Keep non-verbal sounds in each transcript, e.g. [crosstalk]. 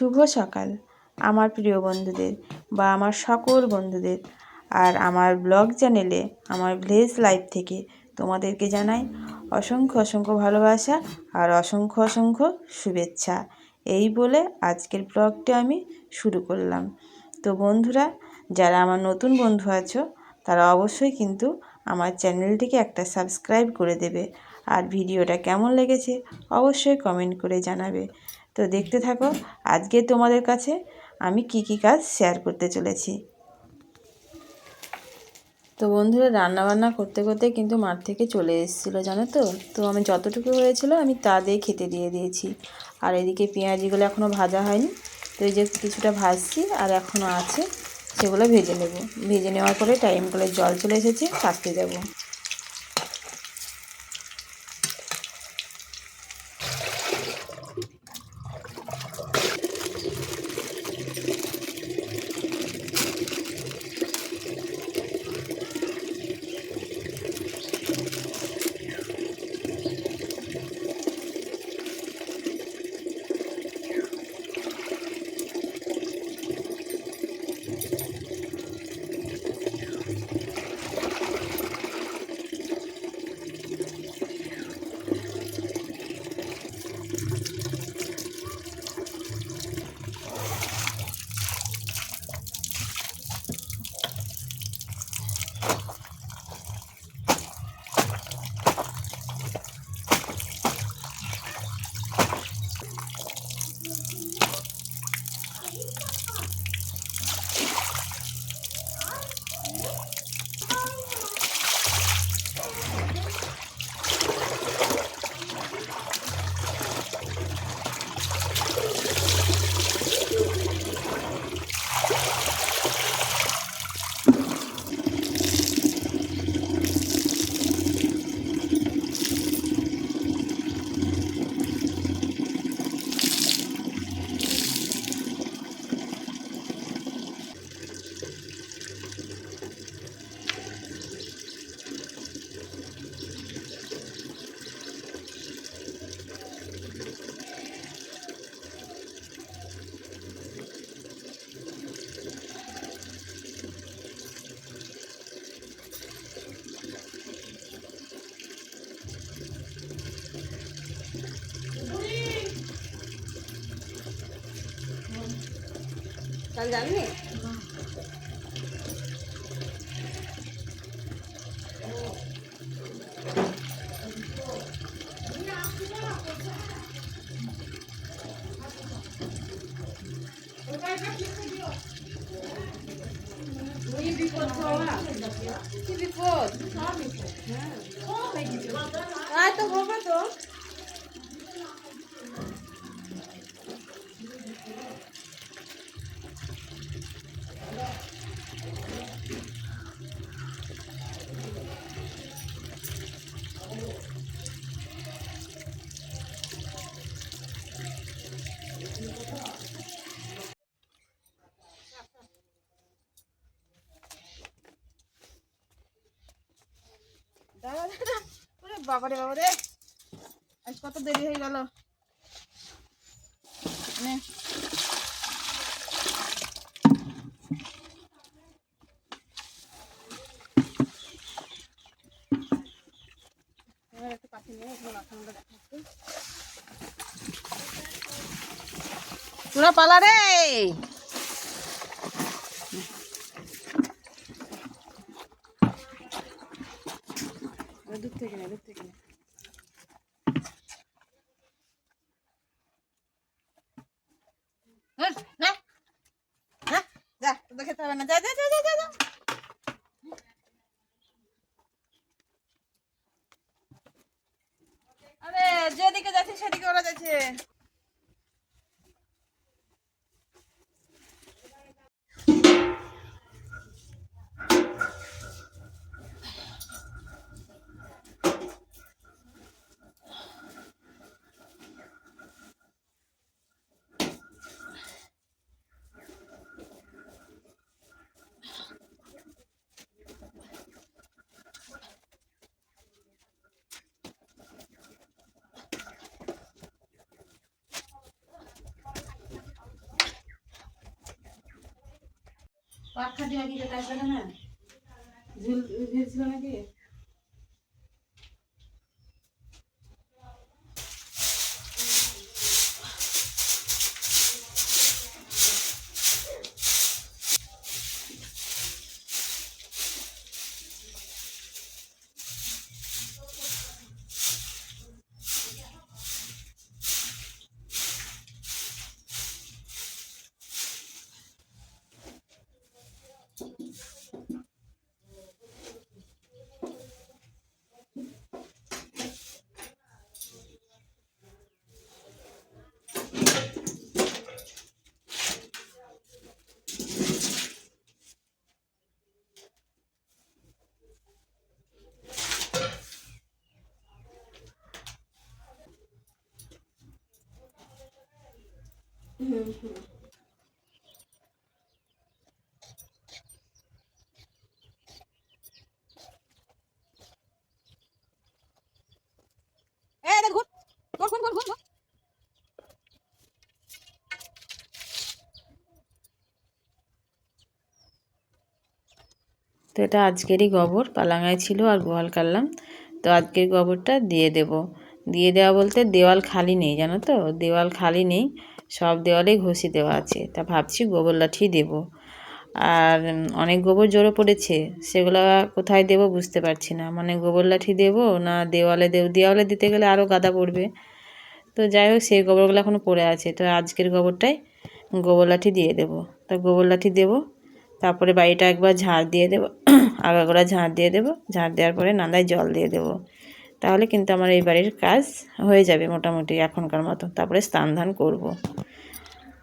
শুভ সকাল। আমার প্রিয় বন্ধুদের বা আমার সকল বন্ধুদের আর আমার ব্লগ চ্যানেলে, আমার ভিলেজ লাইফ থেকে তোমাদেরকে জানাই অসংখ্য অসংখ্য ভালোবাসা আর অসংখ্য অসংখ্য শুভেচ্ছা। এই বলে আজকের ব্লগটা আমি শুরু করলাম। তো বন্ধুরা, যারা আমার নতুন বন্ধু আছো, তারা অবশ্যই কিন্তু আমার চ্যানেলটিকে একটা সাবস্ক্রাইব করে দেবে। আর ভিডিওটা কেমন লেগেছে, অবশ্যই কমেন্ট করে জানাবে। তো দেখতে থাকো, আজকে তোমাদের কাছে আমি কি কি কাজ শেয়ার করতে চলেছি। তো বন্ধুরা রান্না বান্না করতে করতে কিন্তু মাঠ থেকে চলে এসেছিল, জানো তো? তো আমি যতটুকু হয়েছিল আমি তা দিয়ে খেতে দিয়ে দিয়েছি। আর এদিকে পেঁয়াজিগুলো এখনও ভাজা হয়নি, তো এই যে কিছুটা ভাজছি আর এখনও আছে, সেগুলো ভেজে নেব। ভেজে নেওয়ার পরে টাইম করে জল চলে এসেছে কাটতে দেবো। কাল যাবি? বিপদ তো হবে তো দাঁড়া দাঁড়া ওরে বাবারে বাবারে। আজ কত দেরি হয়ে গেল। একটু তোরা পালা রে দূর থেকে নে দূর থেকে নে হ্যাঁ, নে। হ্যাঁ, যা তোদের খেতে হবে না। যা যা যা পাট খাটি আগে যেটা আসবে না? ঝুল ঝুলছিল নাকি? তো এটা আজকেরই গোবর, পালাঙায় ছিল আর গোয়াল কাটলাম। তো আজকের গোবরটা দিয়ে দেব। দিয়ে দেওয়া বলতে দেওয়াল খালি নেই, জানো তো? দেওয়াল খালি নেই। সব ঘষি দেওয়া আছে। তা ভাবছি গোবর লাঠি দেবো। আর অনেক গোবর জড়ো পড়েছে, সেগুলো কোথায় দেবো বুঝতে পারছি না। মানে গোবর লাঠি দেবো না দেওয়ালে দেব, দেওয়ালে দিতে গেলে আরও গাদা পড়বে। তো যাই হোক, সেই গোবরগুলো এখনও পড়ে আছে। তো আজকের গোবরটাই গোবর লাঠি দিয়ে দেবো। তা গোবর লাঠি দেবো, তারপরে বাড়িটা একবার ঝাড় দিয়ে দেবো, [clears throat] আগাগোড়া ঝাড় দিয়ে দেবো। ঝাড় দেওয়ার পরে নালায় জল দিয়ে দেবো। তাহলে কিন্তু আমার এই বাড়ির কাজ হয়ে যাবে মোটামুটি এখনকার মতো। তারপরে স্নান ধান করব।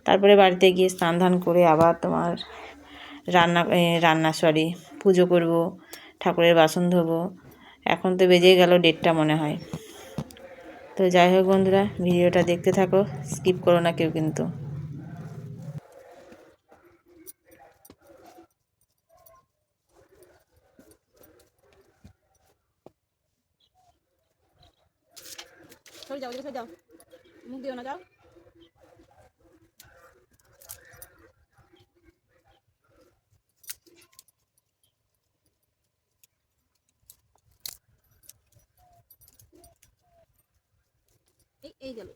তারপরে বাড়িতে গিয়ে স্নান ধান করে আবার তোমার রান্না রান্না সরি পুজো করব, ঠাকুরের বাসন ধোবো। এখন তো বেজেই গেল ডেটটা মনে হয়। তো যাই হোক বন্ধুরা, ভিডিওটা দেখতে থাকো স্কিপ করো না কেউ কিন্তু। সরে যাও সরে যাও। মুখ দিও না যাও। এই গেল।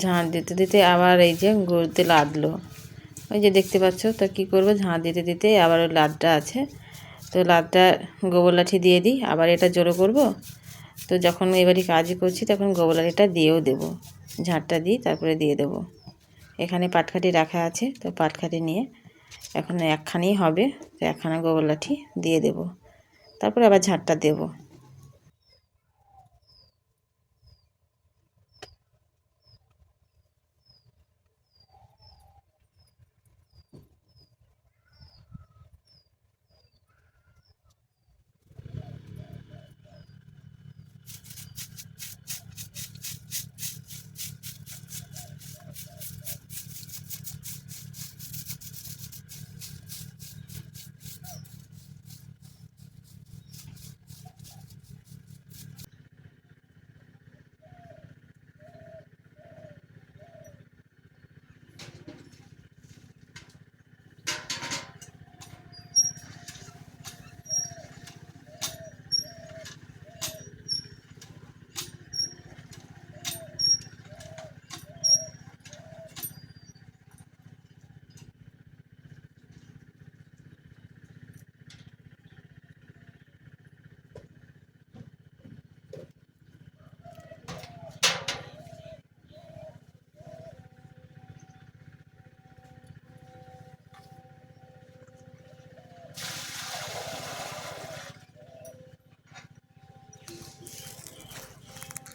ঝাঁট দিতে দিতে আবার এই যে গরুতে লাদলো। ওই যে দেখতে পাচ্ছ, তো কী করব? ঝাঁট দিতে দিতে আবার ওই লাদটা আছে। তো লাদটা গোবর লাঠি দিয়ে দিই, আবার এটা জোড়ো করব। তো যখন এবারই কাজ করছি, তখন গোবর লাঠিটা দিয়েও দেবো। ঝাঁটটা দিই, তারপরে দিয়ে দেবো। এখানে পাটখাটি রাখা আছে, তো পাটখাটি নিয়ে এখন একখানেই হবে। তো একখানা গোবর লাঠি দিয়ে দেবো। তারপরে আবার ঝাঁটটা দেবো।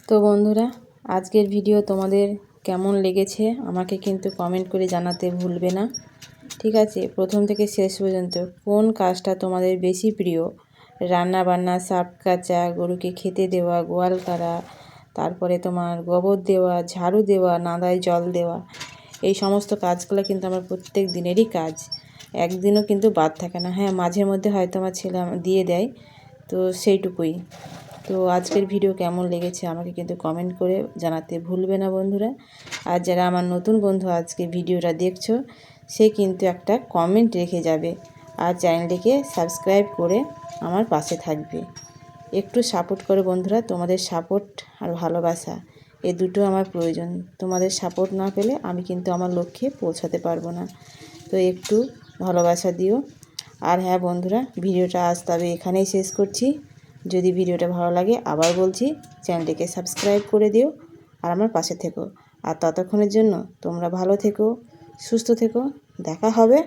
তো বন্ধুরা, আজকের ভিডিও তোমাদের কেমন লেগেছে আমাকে কিন্তু কমেন্ট করে জানাতে ভুলবে না। ঠিক আছে, প্রথম থেকে শেষ পর্যন্ত কোন কাজটা তোমাদের বেশি প্রিয়? রান্না বান্না সাপ কাচা, গরুকে খেতে দেওয়া, গোয়াল করা তারপরে তোমার গোবর দেওয়া, ঝাড়ু দেওয়া, নাদায় জল দেওয়া, এই সমস্ত কাজগুলো কিন্তু আমার প্রত্যেক দিনেরই কাজ। একদিনও কিন্তু বাদ থাকে না। হ্যাঁ মাঝে মধ্যে হয়তো আমার ছেলে দিয়ে দেয়, তো সেইটুকুই। তো আজকের ভিডিও কেমন লেগেছে আমাকে কিন্তু কমেন্ট করে জানাতে ভুলবে না বন্ধুরা। আর যারা আমার নতুন বন্ধু আজকে ভিডিওটা দেখছ, সে কিন্তু একটা কমেন্ট রেখে যাবে আর চ্যানেলটিকে সাবস্ক্রাইব করে আমার পাশে থাকবে। একটু সাপোর্ট করে বন্ধুরা, তোমাদের সাপোর্ট আর ভালোবাসা, এ দুটো আমার প্রয়োজন। তোমাদের সাপোর্ট না পেলে আমি কিন্তু আমার লক্ষ্যে পৌঁছাতে পারব না। তো একটু ভালোবাসা দিও। আর হ্যাঁ বন্ধুরা ভিডিওটা আজ তবে এখানেই শেষ করছি। যদি ভিডিওটা ভালো লাগে, আবার বলছি, চ্যানেলটিকে সাবস্ক্রাইব করে দিও আর আমার পাশে থেকো। আর ততক্ষণের জন্য তোমরা ভালো থেকো, সুস্থ থেকো, দেখা হবে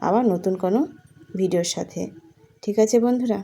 আবার নতুন কোনো ভিডিওর সাথে। ঠিক আছে বন্ধুরা?